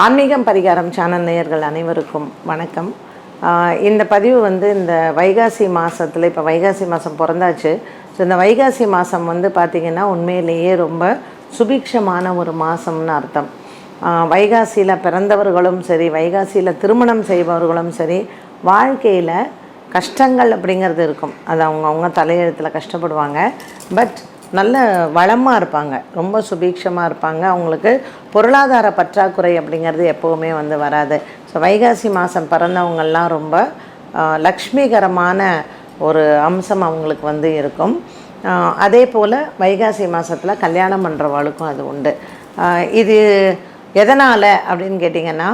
ஆன்மீகம் பரிகாரம் சேனல் நேயர்கள் அனைவருக்கும் வணக்கம். இந்த பதிவு வந்து இந்த வைகாசி மாதத்தில் இப்போ வைகாசி மாதம் பிறந்தாச்சு. ஸோ இந்த வைகாசி மாதம் வந்து பார்த்திங்கன்னா உண்மையிலேயே ரொம்ப சுபிக்ஷமான ஒரு மாதம்னு அர்த்தம். வைகாசியில் பிறந்தவர்களும் சரி வைகாசியில் திருமணம் செய்பவர்களும் சரி வாழ்க்கையில் கஷ்டங்கள் அப்படிங்கிறது இருக்கும். அது அவங்க அவங்க தலையெழுத்தில் கஷ்டப்படுவாங்க. பட் நல்ல வளமாக இருப்பாங்க. ரொம்ப சுபீட்சமாக இருப்பாங்க. அவங்களுக்கு பொருளாதார பற்றாக்குறை அப்படிங்கிறது எப்போவுமே வந்து வராது. ஸோ வைகாசி மாதம் பிறந்தவங்கள்லாம் ரொம்ப லக்ஷ்மிகரமான ஒரு அம்சம் அவங்களுக்கு வந்து இருக்கும். அதே போல் வைகாசி மாதத்தில் கல்யாணம் பண்ணுறவளுக்கும் அது உண்டு. இது எதனால் அப்படின்னு கேட்டிங்கன்னா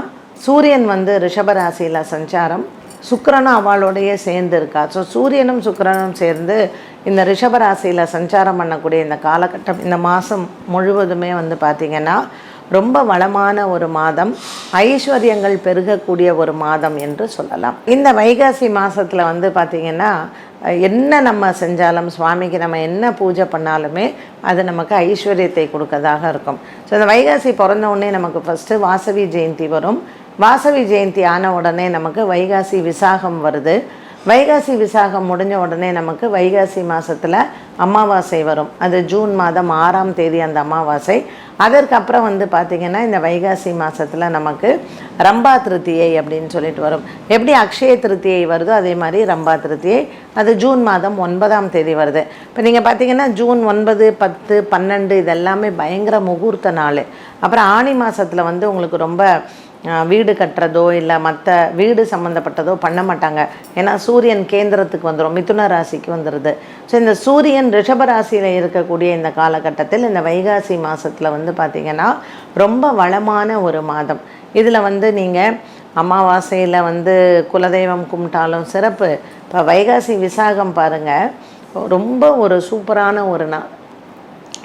சூரியன் வந்து ரிஷபராசியில் சஞ்சாரம். சுக்கரனும் அவளோடையே சேர்ந்து இருக்கா. ஸோ சூரியனும் சுக்கரனும் சேர்ந்து இந்த ரிஷபராசியில் சஞ்சாரம் பண்ணக்கூடிய இந்த காலகட்டம் இந்த மாதம் முழுவதுமே வந்து பார்த்திங்கன்னா ரொம்ப வளமான ஒரு மாதம் ஐஸ்வர்யங்கள் பெருகக்கூடிய ஒரு மாதம் என்று சொல்லலாம். இந்த வைகாசி மாதத்தில் வந்து பார்த்திங்கன்னா என்ன நம்ம செஞ்சாலும் சுவாமிக்கு நம்ம என்ன பூஜை பண்ணாலுமே அது நமக்கு ஐஸ்வர்யத்தை கொடுக்கதாக இருக்கும். ஸோ இந்த வைகாசி பிறந்த உடனே நமக்கு ஃபஸ்ட்டு வாசவி ஜெயந்தி வரும். வாசவி ஜெயந்தி ஆன உடனே நமக்கு வைகாசி விசாகம் வருது. வைகாசி விசாகம் முடிஞ்ச உடனே நமக்கு வைகாசி மாதத்தில் அமாவாசை வரும். அது ஜூன் மாதம் ஆறாம் தேதி அந்த அமாவாசை. அதற்கப்புறம் வந்து பார்த்திங்கன்னா இந்த வைகாசி மாதத்தில் நமக்கு ரம்பா திருத்தியை அப்படின்னு சொல்லிட்டு வரும். எப்படி அக்ஷய திருத்தியை வருதோ அதே மாதிரி ரம்பா திருத்தியை. அது ஜூன் மாதம் ஒன்பதாம் தேதி வருது. இப்போ நீங்கள் பார்த்தீங்கன்னா ஜூன் ஒன்பது பத்து பன்னெண்டு இதெல்லாமே பயங்கர முகூர்த்த நாள். அப்புறம் ஆணி மாதத்தில் வந்து உங்களுக்கு ரொம்ப வீடு கட்டுறதோ இல்லை மற்ற வீடு சம்மந்தப்பட்டதோ பண்ண மாட்டாங்க. ஏன்னா சூரியன் கேந்திரத்துக்கு வந்துடும் மிதுன ராசிக்கு வந்துடுது ஸோ இந்த சூரியன் ரிஷப ராசியில் இருக்கக்கூடிய இந்த காலகட்டத்தில் இந்த வைகாசி மாதத்தில் வந்து பார்த்திங்கன்னா ரொம்ப வளமான ஒரு மாதம். இதில் வந்து நீங்கள் அமாவாசையில் வந்து குலதெய்வம் கும்பிட்டாலும் சிறப்பு. இப்போ வைகாசி விசாகம் பாருங்கள் ரொம்ப ஒரு சூப்பரான ஒரு நாள்.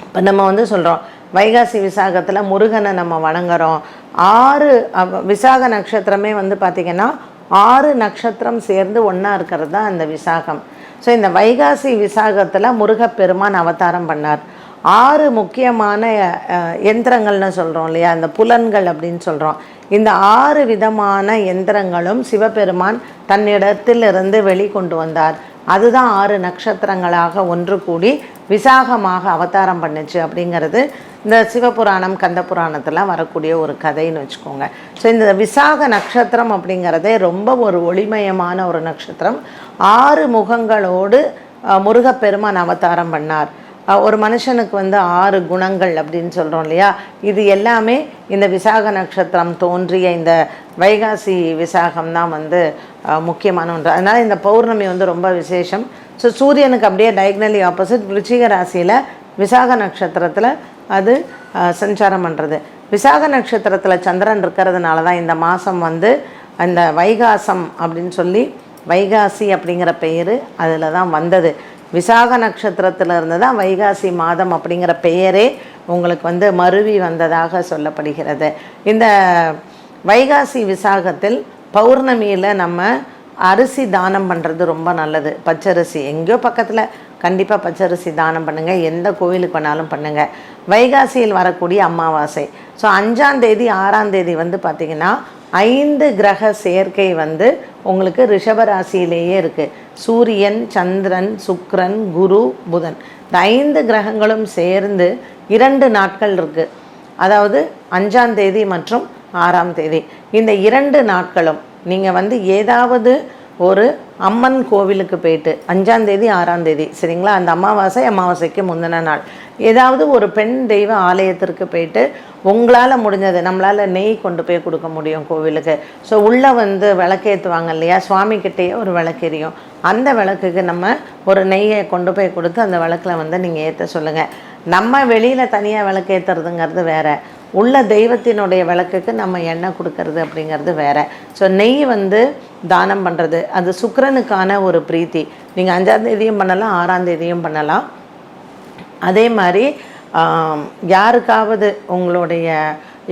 இப்போ நம்ம வந்து சொல்கிறோம் வைகாசி விசாகத்தில் முருகனை நம்ம வணங்குறோம். ஆறு விசாக நட்சத்திரமே வந்து பார்த்திங்கன்னா ஆறு நட்சத்திரம் சேர்ந்து ஒன்றா இருக்கிறது தான் அந்த விசாகம். ஸோ இந்த வைகாசி விசாகத்தில் முருகப்பெருமான் அவதாரம் பண்ணார். ஆறு முக்கியமான எந்திரங்கள்னு சொல்கிறோம் இல்லையா? அந்த புலன்கள் அப்படின்னு சொல்கிறோம் இந்த ஆறு விதமான எந்திரங்களும் சிவபெருமான் தன்னிடத்திலிருந்து வெளிக்கொண்டு வந்தார். அதுதான் ஆறு நட்சத்திரங்களாக ஒன்று கூடி விசாகமாக அவதாரம் பண்ணுச்சு அப்படிங்கிறது இந்த சிவபுராணம் கந்த புராணத்தில் வரக்கூடிய ஒரு கதைன்னு வச்சுக்கோங்க. ஸோ இந்த விசாக நட்சத்திரம் அப்படிங்கிறதே ரொம்ப ஒரு ஒளிமயமான ஒரு நட்சத்திரம். ஆறு முகங்களோடு முருகப்பெருமான் அவதாரம் பண்ணார். ஒரு மனுஷனுக்கு வந்து ஆறு குணங்கள் அப்படின்னு சொல்கிறோம் இல்லையா? இது எல்லாமே இந்த விசாக நட்சத்திரம் தோன்றிய இந்த வைகாசி விசாகம் தான் வந்து முக்கியமான ஒன்று. அதனால் இந்த பௌர்ணமி வந்து ரொம்ப விசேஷம். ஸோ சூரியனுக்கு அப்படியே டயக்னலி ஆப்போசிட் விருச்சிக ராசியில் விசாக நட்சத்திரத்தில் அது சஞ்சாரம் பண்ணுறது விசாக நட்சத்திரத்தில் சந்திரன் இருக்கிறதுனால தான் இந்த மாதம் வந்து அந்த வைகாசம் அப்படின்னு சொல்லி வைகாசி அப்படிங்கிற பெயர் அதில் தான் வந்தது. விசாக நட்சத்திரத்தில் இருந்து தான் வைகாசி மாதம் அப்படிங்கிற பெயரே உங்களுக்கு வந்து மருவி வந்ததாக சொல்லப்படுகிறது. இந்த வைகாசி விசாகத்தில் பௌர்ணமியில் நம்ம அரிசி தானம் பண்ணுறது ரொம்ப நல்லது. பச்சரிசி. எங்கேயோ பக்கத்தில் கண்டிப்பாக பச்சரிசி தானம் பண்ணுங்கள் எந்த கோவிலுக்கு வேணாலும் பண்ணுங்கள் வைகாசியில் வரக்கூடிய அமாவாசை. ஸோ அஞ்சாம் தேதி ஆறாம் தேதி வந்து பார்த்திங்கன்னா ஐந்து கிரக சேர்க்கை வந்து உங்களுக்கு ரிஷபராசியிலேயே இருக்குது சூரியன் சந்திரன் சுக்ரன் குரு புதன். இந்த ஐந்து கிரகங்களும் சேர்ந்து இரண்டு நாட்கள் இருக்குது அதாவது அஞ்சாம் தேதி மற்றும் ஆறாம் தேதி. இந்த இரண்டு நாட்களும் நீங்கள் வந்து ஏதாவது ஒரு அம்மன் கோவிலுக்கு போயிட்டு அஞ்சாந்தேதி ஆறாந்தேதி சரிங்களா? அந்த அமாவாசை அமாவாசைக்கு முந்தின நாள். ஏதாவது ஒரு பெண் தெய்வ ஆலயத்திற்கு போயிட்டு உங்களால் முடிஞ்சது நம்மளால் நெய் கொண்டு போய் கொடுக்க முடியும் கோவிலுக்கு. ஸோ உள்ளே வந்து விளக்கேற்றுவாங்க இல்லையா? சுவாமிக்கிட்டேயே ஒரு ஒரு விளக்கெரியும் அந்த விளக்குக்கு நம்ம ஒரு நெய்யை கொண்டு போய் கொடுத்து அந்த விளக்கில் வந்து நீங்கள் ஏற்ற சொல்லுங்கள் நம்ம வெளியில் தனியாக விளக்கேற்றுறதுங்கிறது வேறு. உள்ள தெய்வத்தினுடைய விளக்குக்கு நம்ம எண்ணெய் கொடுக்கறது அப்படிங்கிறது வேற. ஸோ நெய் வந்து தானம் பண்ணுறது அது சுக்கரனுக்கான ஒரு பிரீத்தி. நீங்கள் அஞ்சாம் தேதியும் பண்ணலாம் ஆறாம் தேதியும் பண்ணலாம். அதே மாதிரி யாருக்காவது உங்களுடைய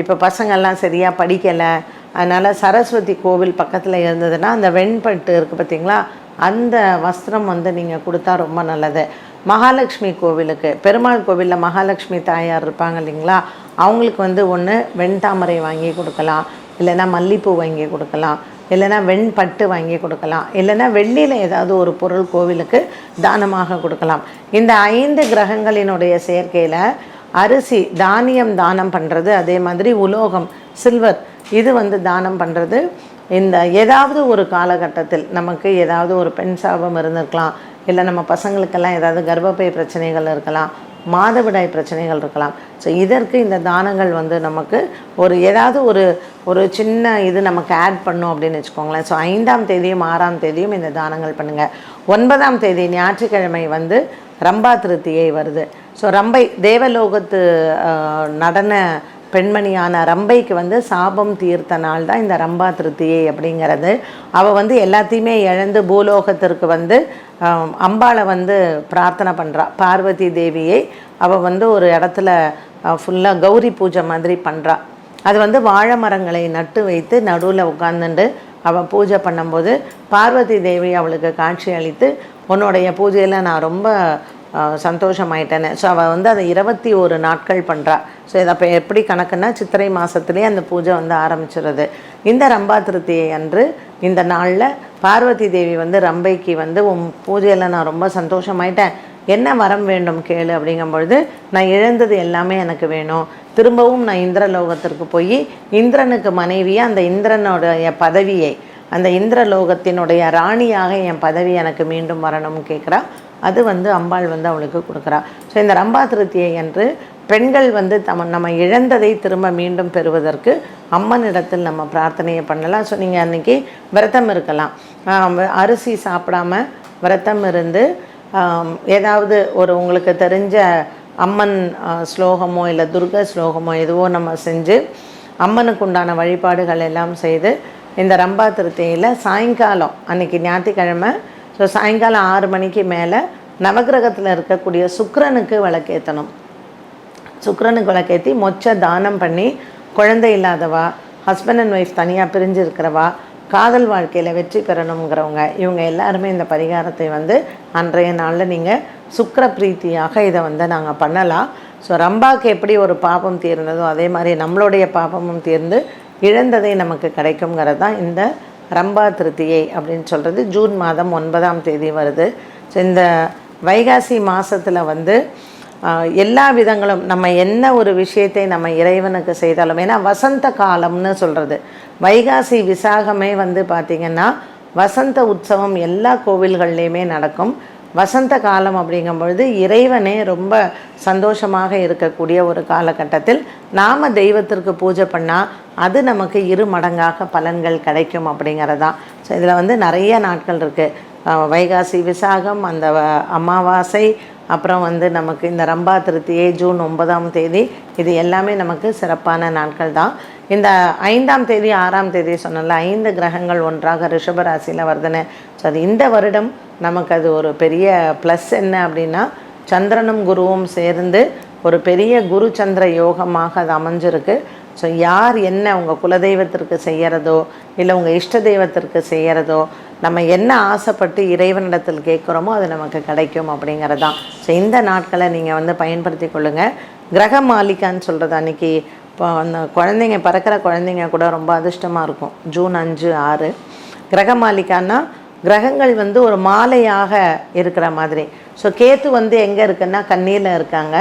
இப்போ பசங்கள்லாம் சரியாக படிக்கலை அதனால் சரஸ்வதி கோவில் பக்கத்தில் இருந்ததுன்னா அந்த வெண்பட்டு இருக்குது பார்த்தீங்களா அந்த வஸ்திரம் வந்து நீங்கள் கொடுத்தா ரொம்ப நல்லது. மகாலட்சுமி கோவிலுக்கு பெருமாள் கோவிலில் மகாலட்சுமி தாயார் இருப்பாங்க இல்லைங்களா அவங்களுக்கு வந்து ஒன்று வெண்தாமரை வாங்கி கொடுக்கலாம். இல்லைன்னா மல்லிப்பூ வாங்கி கொடுக்கலாம். இல்லைன்னா வெண்பட்டு வாங்கி கொடுக்கலாம். இல்லைன்னா வெள்ளியில் ஏதாவது ஒரு பொருள் கோவிலுக்கு தானமாக கொடுக்கலாம். இந்த ஐந்து கிரகங்களினுடைய சேர்க்கையில் அரிசி தானியம் தானம் பண்ணுறது அதே மாதிரி உலோகம் சில்வர் இது வந்து தானம் பண்ணுறது இந்த ஏதாவது ஒரு காலகட்டத்தில் நமக்கு ஏதாவது ஒரு பெண் சாபம் இருந்திருக்கலாம். இல்லை நம்ம பசங்களுக்கெல்லாம் ஏதாவது கர்ப்பப்பை பிரச்சனைகள் இருக்கலாம். மாதவிடாய் பிரச்சனைகள் இருக்கலாம். ஸோ இதற்கு இந்த தானங்கள் வந்து நமக்கு ஒரு ஏதாவது ஒரு ஒரு சின்ன இது நமக்கு ஆட் பண்ணும் அப்படின்னு வச்சுக்கோங்களேன். ஸோ ஐந்தாம் தேதியும் ஆறாம் தேதியும் இந்த தானங்கள் பண்ணுங்கள் ஒன்பதாம் தேதி ஞாயிற்றுக்கிழமை வந்து ரம்பா திருத்தியை வருது. ஸோ ரம்பை தேவலோகத்து நடன பெண்மணியான ரம்பைக்கு வந்து சாபம் தீர்த்த நாள் தான் இந்த ரம்பா திருத்தியை அப்படிங்கிறது. அவள் வந்து எல்லாத்தையுமே இழந்து பூலோகத்திற்கு வந்து அம்பாளை வந்து பிரார்த்தனை பண்ணுறா பார்வதி தேவியை அவள் வந்து ஒரு இடத்துல ஃபுல்லாக கௌரி பூஜை மாதிரி பண்ணுறா அது வந்து வாழை மரங்களை நட்டு வைத்து நடுவில் உட்காந்துண்டு அவள் பூஜை பண்ணும்போது பார்வதி தேவி அவளுக்கு காட்சி அளித்து உன்னுடைய பூஜையில் நான் ரொம்ப சந்தோஷமாயிட்டேன்னு. ஸோ அவள் வந்து அதை இருபத்தி ஒரு நாட்கள் பண்ணுறா ஸோ இதை அப்போ எப்படி கணக்குன்னா சித்திரை மாதத்துலேயே அந்த பூஜை வந்து ஆரம்பிச்சிடுறது இந்த ரம்பா திருத்தியை அன்று இந்த நாளில் பார்வதி தேவி வந்து ரம்பைக்கு வந்து உன் பூஜையில் நான் ரொம்ப சந்தோஷமாயிட்டேன். என்ன வரம் வேண்டும் கேளு அப்படிங்கும்பொழுது நான் இழந்தது எல்லாமே எனக்கு வேணும். திரும்பவும் நான் இந்திரலோகத்திற்கு போய் இந்திரனுக்கு மனைவியாக அந்த இந்திரனுடைய பதவியை அந்த இந்திரலோகத்தினுடைய ராணியாக என் பதவி எனக்கு மீண்டும் வரணும்னு கேட்குறா. அது வந்து அம்பாள் வந்து அவளுக்கு கொடுக்குறா. ஸோ இந்த ரம்பா திருத்தியை என்று பெண்கள் வந்து தம் நம்ம இழந்ததை திரும்ப மீண்டும் பெறுவதற்கு அம்மனிடத்தில் நம்ம பிரார்த்தனையை பண்ணலாம். ஸோ நீங்கள் அன்றைக்கி விரதம் இருக்கலாம். அரிசி சாப்பிடாம விரதம் இருந்து ஏதாவது ஒரு உங்களுக்கு தெரிஞ்ச அம்மன் ஸ்லோகமோ இல்லை துர்க ஸ்லோகமோ எதுவோ நம்ம செஞ்சு அம்மனுக்கு உண்டான வழிபாடுகள் எல்லாம் செய்து இந்த ரம்பா திருத்தியில் சாயங்காலம் அன்றைக்கி ஞாயிற்றுக்கிழமை ஸோ சாயங்காலம் ஆறு மணிக்கு மேலே நவக்கிரகத்தில் இருக்கக்கூடிய சுக்கரனுக்கு விளக்கேற்றணும் சுக்கரனுக்கு விளக்கேற்றி மொச்ச தானம் பண்ணி குழந்தை இல்லாதவா ஹஸ்பண்ட் அண்ட் ஒய்ஃப் தனியாக பிரிஞ்சு இருக்கிறவா காதல் வாழ்க்கையில் வெற்றி பெறணுங்கிறவங்க இவங்க எல்லாருமே இந்த பரிகாரத்தை வந்து அன்றைய நாளில் நீங்கள் சுக்கர பிரீத்தியாக இதை வந்து நாங்கள் பண்ணலாம். ஸோ ரம்பாக்கு எப்படி ஒரு பாபம் தீர்ந்ததோ அதே மாதிரி நம்மளுடைய பாபமும் தீர்ந்து இழந்ததை நமக்கு கிடைக்குங்கிறது தான் இந்த ரம்பா திருத்தியை அப்படின்னு சொல்கிறது ஜூன் மாதம் ஒன்பதாம் தேதி வருது. ஸோ இந்த வைகாசி மாதத்தில் வந்து எல்லா விதங்களும் நம்ம என்ன ஒரு விஷயத்தை நம்ம இறைவனுக்கு செய்தாலும் ஏன்னா வசந்த காலம்னு சொல்கிறது வைகாசி விசாகமே வந்து பார்த்திங்கன்னா வசந்த உற்சவம் எல்லா கோவில்கள்லேயுமே நடக்கும். வசந்த காலம் அப்படிங்கும் பொழுது இறைவனே ரொம்ப சந்தோஷமாக இருக்கக்கூடிய ஒரு காலகட்டத்தில் நாம் தெய்வத்திற்கு பூஜை பண்ணால் அது நமக்கு இரு மடங்காக பலன்கள் கிடைக்கும் அப்படிங்கிறதான் ஸோ இதில் வந்து நிறைய நாட்கள் இருக்குது வைகாசி விசாகம் அந்த அமாவாசை அப்புறம் வந்து நமக்கு இந்த ரம்பா திருத்தியை ஜூன் ஒன்பதாம் தேதி இது எல்லாமே நமக்கு சிறப்பான நாட்கள் தான் இந்த ஐந்தாம் தேதி ஆறாம் தேதி சொன்னல ஐந்து கிரகங்கள் ஒன்றாக ரிஷபராசியில் வருதுன்னு. ஸோ அது இந்த வருடம் நமக்கு அது ஒரு பெரிய ப்ளஸ் என்ன அப்படின்னா சந்திரனும் குருவும் சேர்ந்து ஒரு பெரிய குரு சந்திர யோகமாக அது அமைஞ்சிருக்கு. ஸோ யார் என்ன உங்கள் குலதெய்வத்திற்கு செய்கிறதோ இல்லை உங்கள் இஷ்ட தெய்வத்திற்கு செய்கிறதோ நம்ம என்ன ஆசைப்பட்டு இறைவனிடத்தில் கேட்குறோமோ அது நமக்கு கிடைக்கும் அப்படிங்கிறது தான் ஸோ இந்த நாட்களை நீங்கள் வந்து பயன்படுத்தி கொள்ளுங்கள் கிரக மாளிகான்னு சொல்கிறது அன்றைக்கி இப்போ அந்த குழந்தைங்க பிறக்கிற குழந்தைங்க கூட ரொம்ப அதிர்ஷ்டமாக இருக்கும். ஜூன் அஞ்சு ஆறு. கிரக மாளிகான்னா கிரகங்கள் வந்து ஒரு மாலையாக இருக்கிற மாதிரி. ஸோ கேத்து வந்து எங்கே இருக்குன்னா கண்ணீரில் இருக்காங்க.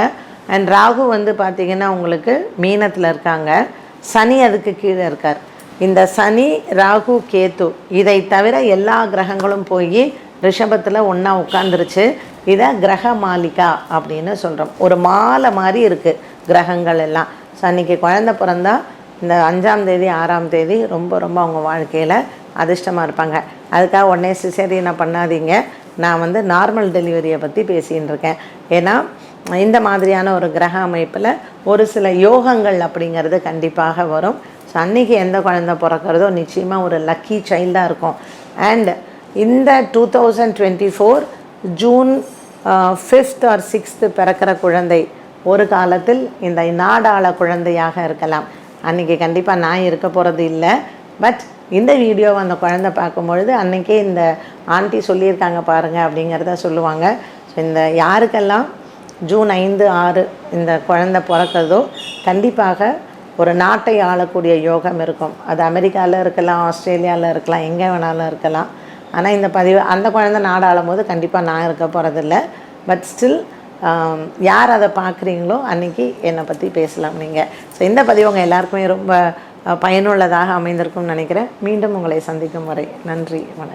அண்ட் ராகு வந்து பார்த்திங்கன்னா உங்களுக்கு மீனத்தில் இருக்காங்க. சனி அதுக்கு கீழே இருக்கார். இந்த சனி ராகு கேத்து இதை தவிர எல்லா கிரகங்களும் போய் ரிஷபத்தில் ஒன்றா உட்காந்துருச்சு இதை கிரக மாளிகா அப்படின்னு சொல்கிறோம் ஒரு மாலை மாதிரி இருக்குது கிரகங்கள் எல்லாம். ஸோ அன்றைக்கி குழந்த பிறந்தா இந்த அஞ்சாம் தேதி ஆறாம் தேதி ரொம்ப ரொம்ப அவங்க வாழ்க்கையில் அதிர்ஷ்டமாக இருப்பாங்க. அதுக்காக உடனே சிசேரியனை பண்ணாதீங்க. நான் வந்து நார்மல் டெலிவரியை பற்றி பேசின்னு இருக்கேன். ஏன்னா இந்த மாதிரியான ஒரு கிரக அமைப்பில் ஒரு சில யோகங்கள் அப்படிங்கிறது கண்டிப்பாக வரும். ஸோ அன்றைக்கி எந்த குழந்தை பிறக்கிறதோ நிச்சயமாக ஒரு லக்கி சைல்டாக இருக்கும். அண்ட் இந்த two thousand twenty four June fifth or sixth பிறக்கிற குழந்தை ஒரு காலத்தில் இந்த நாடாள குழந்தையாக இருக்கலாம். அன்றைக்கி கண்டிப்பாக நான் இருக்க போகிறது இல்லை. பட் இந்த வீடியோவை அந்த குழந்தை பார்க்கும்பொழுது அன்றைக்கே இந்த ஆண்டி சொல்லியிருக்காங்க பாருங்கள் அப்படிங்கிறத சொல்லுவாங்க. ஸோ இந்த யாருக்கெல்லாம் ஜூன் ஐந்து ஆறு இந்த குழந்தை பிறக்கிறதோ கண்டிப்பாக ஒரு நாட்டை ஆளக்கூடிய யோகம் இருக்கும். அது அமெரிக்காவில் இருக்கலாம் ஆஸ்திரேலியாவில் இருக்கலாம் எங்கே வேணாலும் இருக்கலாம். ஆனால் இந்த பதிவு அந்த குழந்தை நாடு ஆளும் போது கண்டிப்பாக நான் இருக்க போகிறதில்ல பட் ஸ்டில் யார் அதை பார்க்குறீங்களோ அன்றைக்கி என்னை பற்றி பேசலாம் நீங்கள் ஸோ இந்த பதிவு உங்கள் எல்லாருக்குமே ரொம்ப பயனுள்ளதாக அமைந்திருக்கும்னு நினைக்கிறேன். மீண்டும் உங்களை சந்திக்கும் வரை நன்றி வணக்கம்.